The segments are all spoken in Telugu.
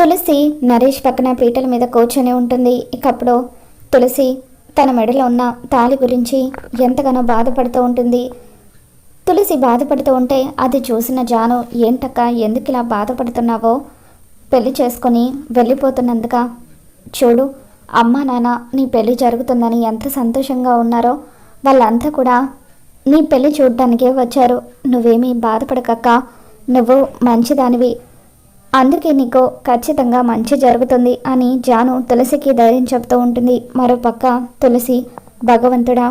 తులసి నరేష్ పక్కన పీటల మీద కూర్చొని ఉంటుంది. ఇకప్పుడు తులసి తన మెడలో ఉన్న తాళి గురించి ఎంతగానో బాధపడుతూ ఉంటుంది. తులసి బాధపడుతూ ఉంటే అది చూసిన జాను ఏంటక్క ఎందుకు ఇలా బాధపడుతున్నావో? పెళ్ళి చేసుకొని వెళ్ళిపోతున్నందుక చూడు అమ్మా నాన్న నీ పెళ్ళి జరుగుతుందని ఎంత సంతోషంగా ఉన్నారో. వాళ్ళంతా కూడా నీ పెళ్ళి చూడడానికే వచ్చారు. నువ్వేమీ బాధపడకక్క. నువ్వు మంచిదానివి. అందుకే నీకు ఖచ్చితంగా మంచి జరుగుతుంది అని జాను తులసికి ధైర్యం చెప్తూ ఉంటుంది. మరోపక్క తులసి భగవంతుడా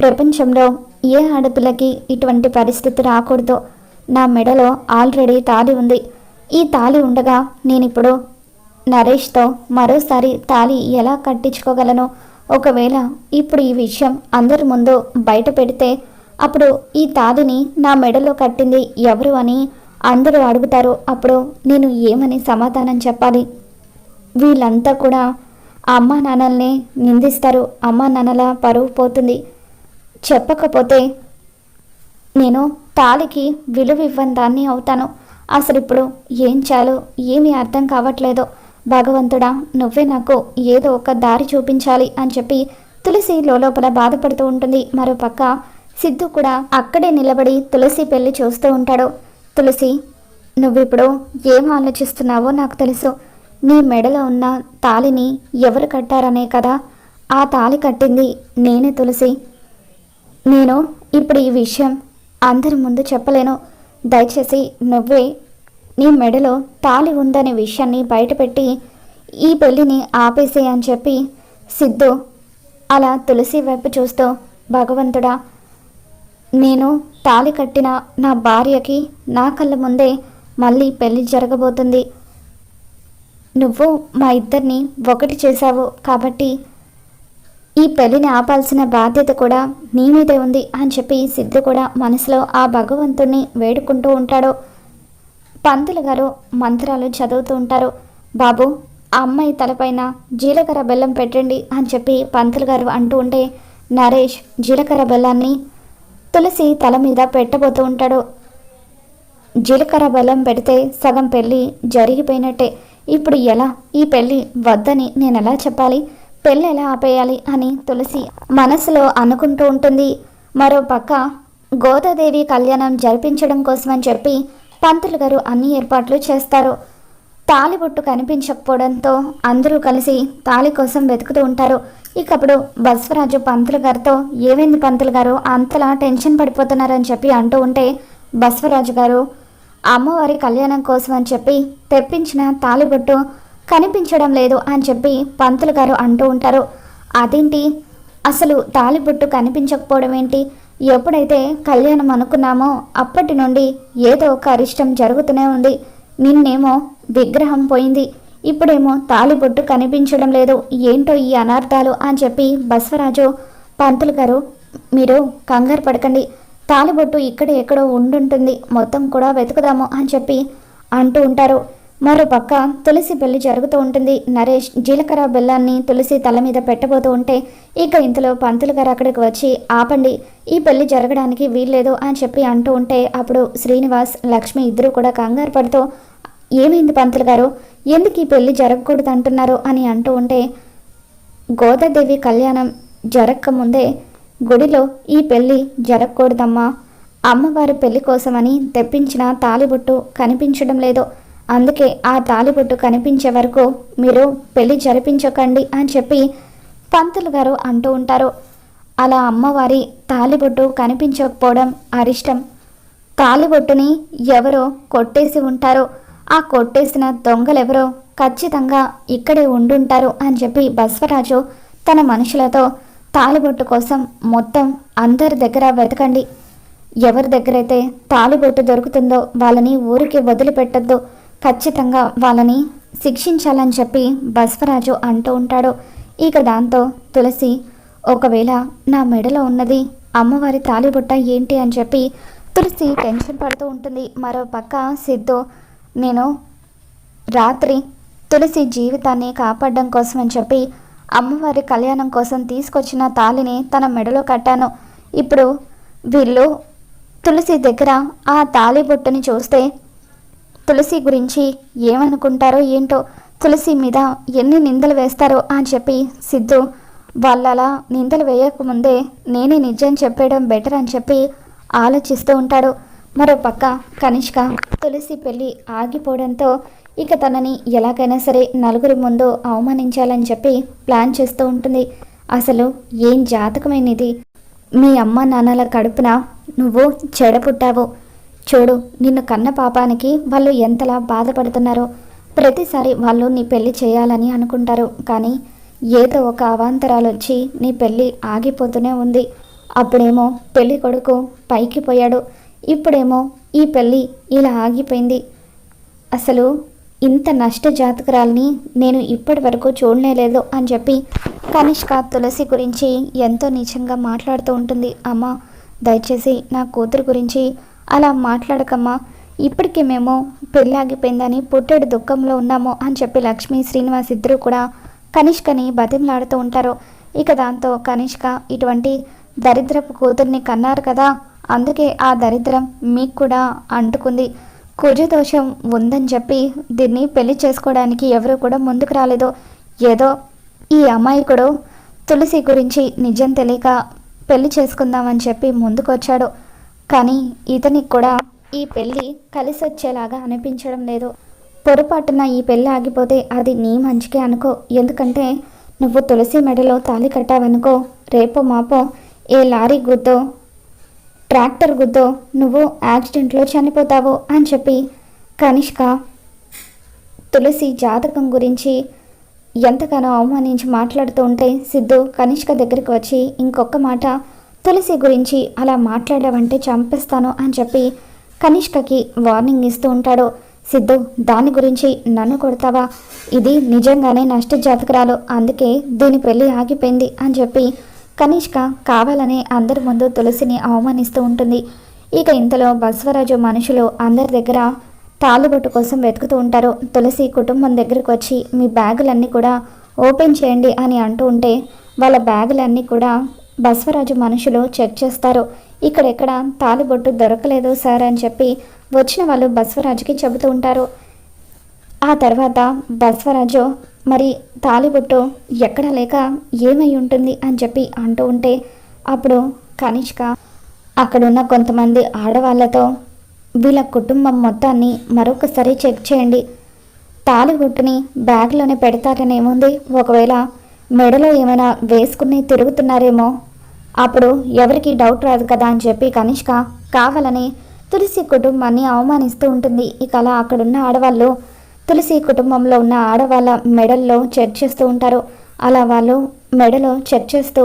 ప్రపంచంలో ఏ ఆడపిల్లకి ఇటువంటి పరిస్థితి రాకూడదు. నా మెడలో ఆల్రెడీ తాళి ఉంది. ఈ తాళి ఉండగా నేనిప్పుడు నరేష్తో మరోసారి తాళి ఎలా కట్టించుకోగలను? ఒకవేళ ఇప్పుడు ఈ విషయం అందరి ముందు బయట పెడితే అప్పుడు ఈ తాళిని నా మెడలో కట్టింది ఎవరు అని అందరూ అడుగుతారు అప్పుడు నేను ఏమని సమాధానం చెప్పాలి? వీళ్ళంతా కూడా అమ్మా నాన్నల్ని నిందిస్తారు అమ్మా నాన్నల పరువు పోతుంది. చెప్పకపోతే నేను తాళికి విలువ ఇవ్వని దాన్ని అవుతాను. అసలు ఇప్పుడు ఏం చాలో ఏమీ అర్థం కావట్లేదు. భగవంతుడా నువ్వే నాకు ఏదో ఒక దారి చూపించాలి అని చెప్పి తులసి లోపల బాధపడుతూ ఉంటుంది. మరోపక్క సిద్ధు కూడా అక్కడే నిలబడి తులసి పెళ్ళి చూస్తూ ఉంటాడు. తులసి నువ్విప్పుడు ఏం ఆలోచిస్తున్నావో నాకు తెలుసు. నీ మెడలో ఉన్న తాళిని ఎవరు కట్టారనే కదా? ఆ తాళి కట్టింది నేనే తులసి. నేను ఇప్పుడు ఈ విషయం అందరి ముందు చెప్పలేను. దయచేసి నువ్వే నీ మెడలో తాళి ఉందనే విషయాన్ని బయటపెట్టి ఈ పెళ్ళిని ఆపేసే అని చెప్పి సిద్ధు అలా తులసి వైపు చూస్తూ భగవంతుడా నేను తాళి కట్టిన నా భార్యకి నా కళ్ళ ముందే మళ్ళీ పెళ్ళి జరగబోతుంది. నువ్వు మా ఇద్దరిని ఒకటి చేశావు కాబట్టి ఈ పెళ్ళిని ఆపాల్సిన బాధ్యత కూడా నీ మీదే ఉంది అని చెప్పి సిద్ధు కూడా మనసులో ఆ భగవంతుణ్ణి వేడుకుంటూ ఉంటాడు. పంతులు గారు మంత్రాలు చదువుతూ ఉంటారు. బాబు ఆ అమ్మాయి తలపైన జీలకర్ర బెల్లం పెట్టండి అని చెప్పి పంతులు గారు అంటూ ఉంటే నరేష్ జీలకర్ర బెల్లాన్ని తులసి తల మీద పెట్టబోతూ ఉంటాడు. జీలకర్ర బెల్లం పెడితే సగం పెళ్ళి జరిగిపోయినట్టే. ఇప్పుడు ఎలా? ఈ పెళ్ళి వద్దని నేను ఎలా చెప్పాలి? పెళ్ళి ఎలా ఆపేయాలి అని తులసి మనసులో అనుకుంటూ ఉంటుంది. మరో పక్క గోదాదేవి కళ్యాణం జరిపించడం కోసమని చెప్పి పంతులు గారు అన్ని ఏర్పాట్లు చేస్తారు. తాలిబొట్టు కనిపించకపోవడంతో అందరూ కలిసి తాళి కోసం వెతుకుతూ ఉంటారు. ఇకప్పుడు బస్వరాజు పంతులు గారితో ఏమైంది పంతులు గారు? అంతలా టెన్షన్ పడిపోతున్నారని చెప్పి అంటూ ఉంటే బస్వరాజు గారు అమ్మవారి కళ్యాణం కోసం అని చెప్పి తెప్పించిన తాలిబొట్టు కనిపించడం లేదు అని చెప్పి పంతులు గారు అంటూ ఉంటారు. అదేంటి? అసలు తాలిబొట్టు కనిపించకపోవడం ఏంటి? ఎప్పుడైతే కళ్యాణం అనుకున్నామో అప్పటి నుండి ఏదో ఒక అరిష్టం జరుగుతూనే ఉంది. నిన్నేమో విగ్రహం పోయింది. ఇప్పుడేమో తాలిబొట్టు కనిపించడం లేదు. ఏంటో ఈ అనార్థాలు అని చెప్పి బస్వరాజు పంతులు గారు మీరు కంగారు పడకండి. తాలిబొట్టు ఇక్కడ ఎక్కడో ఉండుంటుంది. మొత్తం కూడా వెతుకుదాము అని చెప్పి అంటూ ఉంటారు. మరో పక్క తులసి పెళ్ళి జరుగుతూ ఉంటుంది. నరేష్ జీలకర్ర బెల్లాన్ని తులసి తల మీద పెట్టబోతూ ఉంటే ఇక ఇంతలో పంతులు గారు అక్కడికి వచ్చి ఆపండి ఈ పెళ్ళి జరగడానికి వీల్లేదు అని చెప్పి అంటూ ఉంటే అప్పుడు శ్రీనివాస్ లక్ష్మి ఇద్దరు కూడా కంగారు పడుతూ ఏమైంది పంతులు గారు? ఎందుకు ఈ పెళ్ళి జరగకూడదు అంటున్నారు అని అంటూ ఉంటే గోదాదేవి కళ్యాణం జరగకముందే గుడిలో ఈ పెళ్ళి జరగకూడదమ్మా. అమ్మవారి పెళ్ళి కోసమని తెప్పించిన తాలిబుట్టు కనిపించడం లేదు. అందుకే ఆ తాలిబొట్టు కనిపించే వరకు మీరు పెళ్ళి జరిపించకండి అని చెప్పి పంతులు గారు అంటూ ఉంటారు. అలా అమ్మవారి తాలిబొట్టు కనిపించకపోవడం అరిష్టం. తాలిబొట్టుని ఎవరో కొట్టేసి ఉంటారో. ఆ కొట్టేసిన దొంగలెవరో ఖచ్చితంగా ఇక్కడే ఉండుంటారు అని చెప్పి బస్వరాజు తన మనుషులతో తాలిబొట్టు కోసం మొత్తం అందరి దగ్గర వెతకండి. ఎవరి దగ్గరైతే తాలిబొట్టు దొరుకుతుందో వాళ్ళని ఊరికి వదిలిపెట్టద్దు. ఖచ్చితంగా వాళ్ళని శిక్షించాలని చెప్పి బస్వరాజు అంటూ ఉంటాడు. ఇక దాంతో తులసి ఒకవేళ నా మెడలో ఉన్నది అమ్మవారి తాలిబుట్ట ఏంటి? అని చెప్పి తులసి టెన్షన్ పడుతూ ఉంటుంది. మరో పక్క సిద్ధు నేను రాత్రి తులసి జీవితాన్ని కాపాడడం కోసం అని చెప్పి అమ్మవారి కళ్యాణం కోసం తీసుకొచ్చిన తాళిని తన మెడలో కట్టాను. ఇప్పుడు వీళ్ళు తులసి దగ్గర ఆ తాళి బొట్టుని చూస్తే తులసి గురించి ఏమనుకుంటారో ఏంటో తులసి మీద ఎన్ని నిందలు వేస్తారో అని చెప్పి సిద్ధు వాళ్ళలా నిందలు వేయకముందే నేనే నిజం చెప్పేయడం బెటర్ అని చెప్పి ఆలోచిస్తూ ఉంటాడు. మరో పక్క కనిష్క తులసి పెళ్ళి ఆగిపోవడంతో ఇక తనని ఎలాగైనా సరే నలుగురి ముందు అవమానించాలని చెప్పి ప్లాన్ చేస్తూ ఉంటుంది. అసలు ఏం జాతకమైనది? మీ అమ్మ నాన్నల కడుపున నువ్వు చెడ పుట్టావు చూడు నిన్ను కన్న పాపానికి వాళ్ళు ఎంతలా బాధపడుతున్నారో. ప్రతిసారి వాళ్ళు నీ పెళ్ళి చేయాలని అనుకుంటారు కానీ ఏదో ఒక అవాంతరాలు వచ్చి నీ పెళ్ళి ఆగిపోతూనే ఉంది. అప్పుడేమో పెళ్ళి కొడుకు పైకి పోయాడు. ఇప్పుడేమో ఈ పెళ్ళి ఇలా ఆగిపోయింది. అసలు ఇంత నష్ట జాతకురాల్ని నేను ఇప్పటి వరకు చూడలేదు అని చెప్పి కనిష్క తులసి గురించి ఎంతో నీచంగా మాట్లాడుతూ ఉంటుంది. అమ్మ దయచేసి నా కూతురు గురించి అలా మాట్లాడకమ్మా. ఇప్పటికే మేము పెళ్ళి ఆగిపోయిందని పుట్టెడు దుఃఖంలో ఉన్నాము అని చెప్పి లక్ష్మి శ్రీనివాస్ ఇద్దరు కూడా కనిష్కని బతిమలాడుతూ ఉంటారు. ఇక దాంతో కనిష్క ఇటువంటి దరిద్రపు కూతుర్ని కన్నారు కదా. అందుకే ఆ దరిద్రం మీకు కూడా అంటుకుంది. కుజదోషం ఉందని చెప్పి దీన్ని పెళ్ళి చేసుకోవడానికి ఎవరు కూడా ముందుకు రాలేదు. ఏదో ఈ అమాయకుడు తులసి గురించి నిజం తెలియక పెళ్ళి చేసుకుందామని చెప్పి ముందుకొచ్చాడు. కానీ ఇతనికి కూడా ఈ పెళ్ళి కలిసి వచ్చేలాగా అనిపించడం లేదు. పొరపాటున ఈ పెళ్ళి ఆగిపోతే అది నీ మంచికే అనుకో. ఎందుకంటే నువ్వు తులసి మెడలో తాళి కట్టావనుకో రేపో మాపో ఏ లారీ గుద్దో ట్రాక్టర్ గుద్దో నువ్వు యాక్సిడెంట్లో చనిపోతావు అని చెప్పి కనిష్క తులసి జాతకం గురించి ఎంతగానో అవమానించి మాట్లాడుతూ ఉంటే సిద్ధు కనిష్క దగ్గరికి వచ్చి ఇంకొక మాట తులసి గురించి అలా మాట్లాడావంటే చంపేస్తాను అని చెప్పి కనిష్కకి వార్నింగ్ ఇస్తూ ఉంటాడు. సిద్ధు దాని గురించి నన్ను కొడతావా? ఇది నిజంగానే నష్ట జాతకురాలు అందుకే దీని పెళ్ళి ఆగిపోయింది అని చెప్పి కనిష్క కావాలనే అందరి ముందు తులసిని అవమానిస్తూ ఉంటుంది. ఇక ఇంతలో బస్వరాజు మనుషులు అందరి దగ్గర తాళుబొట్టు కోసం వెతుకుతూ ఉంటారు. తులసి కుటుంబం దగ్గరకు వచ్చి మీ బ్యాగులన్నీ కూడా ఓపెన్ చేయండి అని అంటూ ఉంటే వాళ్ళ బ్యాగులన్నీ కూడా బస్వరాజు మనుషులు చెక్ చేస్తారు. ఇక్కడెక్కడ తాళిబొట్టు దొరకలేదు సార్ అని చెప్పి వచ్చిన వాళ్ళు బస్వరాజుకి చెబుతూ ఉంటారు. ఆ తర్వాత బస్వరాజు మరి తాలిబొట్టు ఎక్కడ లేక ఏమై ఉంటుంది? అని చెప్పి అంటూ ఉంటే అప్పుడు కనిష్క అక్కడున్న కొంతమంది ఆడవాళ్ళతో వీళ్ళ కుటుంబం మొత్తాన్ని మరొకసారి చెక్ చేయండి. తాలిబొట్టుని బ్యాగ్లోనే పెడతారనేముంది? ఒకవేళ మెడలో ఏమైనా వేసుకుని తిరుగుతున్నారేమో అప్పుడు ఎవరికి డౌట్ రాదు కదా అని చెప్పి కనిష్క కావాలని తులసి కుటుంబాన్ని అవమానిస్తూ ఉంటుంది. ఇక అలా అక్కడున్న ఆడవాళ్ళు తులసి కుటుంబంలో ఉన్న ఆడవాళ్ళ మెడల్లో చెక్ చేస్తూ ఉంటారు. అలా వాళ్ళు మెడలో చెక్ చేస్తూ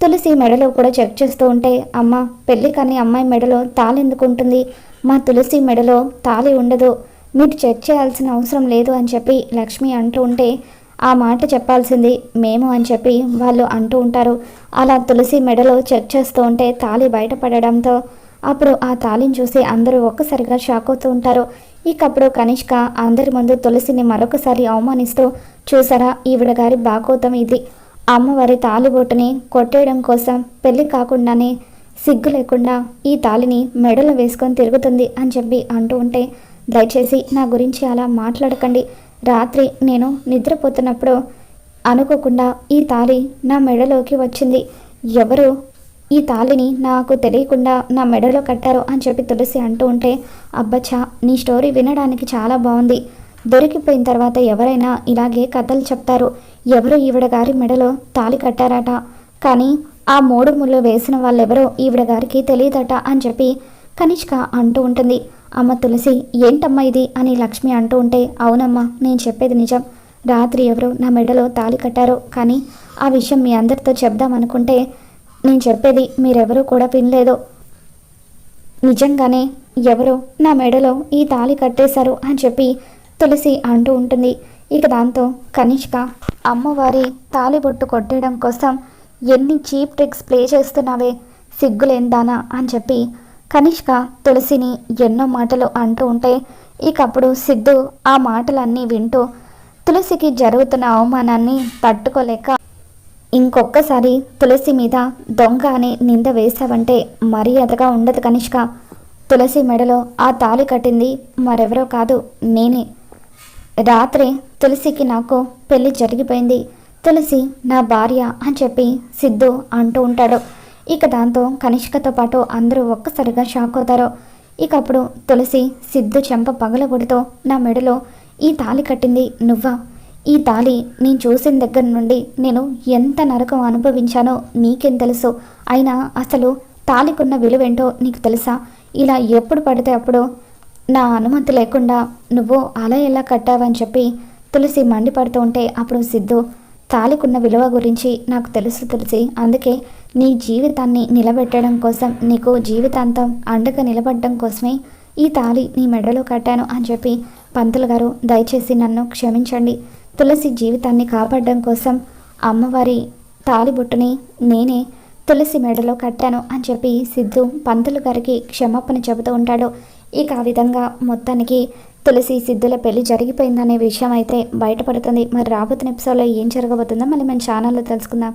తులసి మెడలో కూడా చెక్ చేస్తూ ఉంటే అమ్మ పెళ్ళి కానీ అమ్మాయి మెడలో తాళి ఎందుకు ఉంటుంది? మా తులసి మెడలో తాళి ఉండదు. మీరు చెక్ చేయాల్సిన అవసరం లేదు అని చెప్పి లక్ష్మి అంటూ ఉంటే ఆ మాట చెప్పాల్సింది మేము అని చెప్పి వాళ్ళు అంటూ ఉంటారు. అలా తులసి మెడలో చెక్ చేస్తూ ఉంటే తాళి బయటపడడంతో అప్పుడు ఆ తాళిని చూసి అందరూ ఒక్కసారిగా షాక్ అవుతూ ఉంటారు. ఇకప్పుడు కనిష్క అందరి ముందు తులసిని మరొకసారి అవమానిస్తూ చూసారా ఈవిడ గారి బాగోతం ఇది. అమ్మవారి తాలిబొట్టుని కొట్టేయడం కోసం పెళ్ళి కాకుండానే సిగ్గు లేకుండా ఈ తాలిని మెడలో వేసుకొని తిరుగుతుంది అని చెప్పి అంటూ ఉంటే దయచేసి నా గురించి అలా మాట్లాడకండి. రాత్రి నేను నిద్రపోతున్నప్పుడు అనుకోకుండా ఈ తాళి నా మెడలోకి వచ్చింది. ఎవరు ఈ తాళిని నాకు తెలియకుండా నా మెడలో కట్టారు అని చెప్పి తులసి అంటూ ఉంటే అబ్బచ్చా నీ స్టోరీ వినడానికి చాలా బాగుంది. దొరికిపోయిన తర్వాత ఎవరైనా ఇలాగే కథలు చెప్తారు. ఎవరు ఈవిడ గారి మెడలో తాళి కట్టారట. కానీ ఆ మూడు ముళ్ళు వేసిన వాళ్ళెవరో ఈవిడ గారికి తెలియదట అని చెప్పి కనిష్క అంటూ ఉంటుంది. అమ్మ తులసి ఏంటమ్మా ఇది? అని లక్ష్మి అంటూ ఉంటే అవునమ్మా నేను చెప్పేది నిజం. రాత్రి ఎవరో నా మెడలో తాళి కట్టారో కానీ ఆ విషయం మీ అందరితో చెప్దామనుకుంటే నేను చెప్పేది మీరెవరూ కూడా వినలేదు. నిజంగానే ఎవరో నా మెడలో ఈ తాళి కట్టేశారు అని చెప్పి తులసి అంటూ ఉంటుంది. ఇక దాంతో కనిష్క అమ్మవారి తాలిబొట్టు కొట్టేయడం కోసం ఎన్ని చీప్ ట్రిక్స్ ప్లే చేస్తున్నావే సిగ్గులేందానా అని చెప్పి కనిష్క తులసిని ఎన్నో మాటలు అంటూ ఉంటే ఇకప్పుడు సిద్ధు ఆ మాటలన్నీ వింటూ తులసికి జరుగుతున్న అవమానాన్ని తట్టుకోలేక ఇంకొక్కసారి తులసి మీద దొంగ అని నింద వేశావంటే మర్యాదగా ఉండదు కనిష్క. తులసి మెడలో ఆ తాళి కట్టింది మరెవరో కాదు నేనే. రాత్రి తులసికి నాకు పెళ్ళి జరిగిపోయింది. తులసి నా భార్య అని చెప్పి సిద్ధు అంటూ ఉంటాడు. ఇక దాంతో కనిష్కతో పాటు అందరూ ఒక్కసారిగా షాక్ అవుతారు. ఇక అప్పుడు తులసి సిద్ధు చెంప పగలగొడితో నా మెడలో ఈ తాళి కట్టింది నువ్వా? ఈ తాళి నేను చూసిన దగ్గర నుండి నేను ఎంత నరకం అనుభవించానో నీకేం తెలుసు? అయినా అసలు తాళికున్న విలువేంటో నీకు తెలుసా? ఇలా ఎప్పుడు పడితే అప్పుడు నా అనుమతి లేకుండా నువ్వు అలా ఎలా కట్టావని చెప్పి తులసి మండిపడుతూ ఉంటే అప్పుడు సిద్ధు తాలికున్న విలువ గురించి నాకు తెలుసు తులసి. అందుకే నీ జీవితాన్ని నిలబెట్టడం కోసం నీకు జీవితాంతం అండగా నిలబడడం కోసమే ఈ తాళి నీ మెడలో కట్టాను అని చెప్పి పంతులు గారు దయచేసి నన్ను క్షమించండి. తులసి జీవితాన్ని కాపాడడం కోసం అమ్మవారి తాలిబొట్టుని నేనే తులసి మెడలో కట్టాను అని చెప్పి సిద్ధు పంతులు గారికి క్షమాపణ చెబుతూ ఉంటాడు. ఇక ఆ విధంగా మొత్తానికి తులసి సిద్ధుల పెళ్ళి జరిగిపోయిందనే విషయం అయితే బయటపడుతుంది. మరి రాబోతున్న ఎపిసోడ్లో ఏం జరగబోతుందో మళ్ళీ మన ఛానల్లో తెలుసుకుందాం.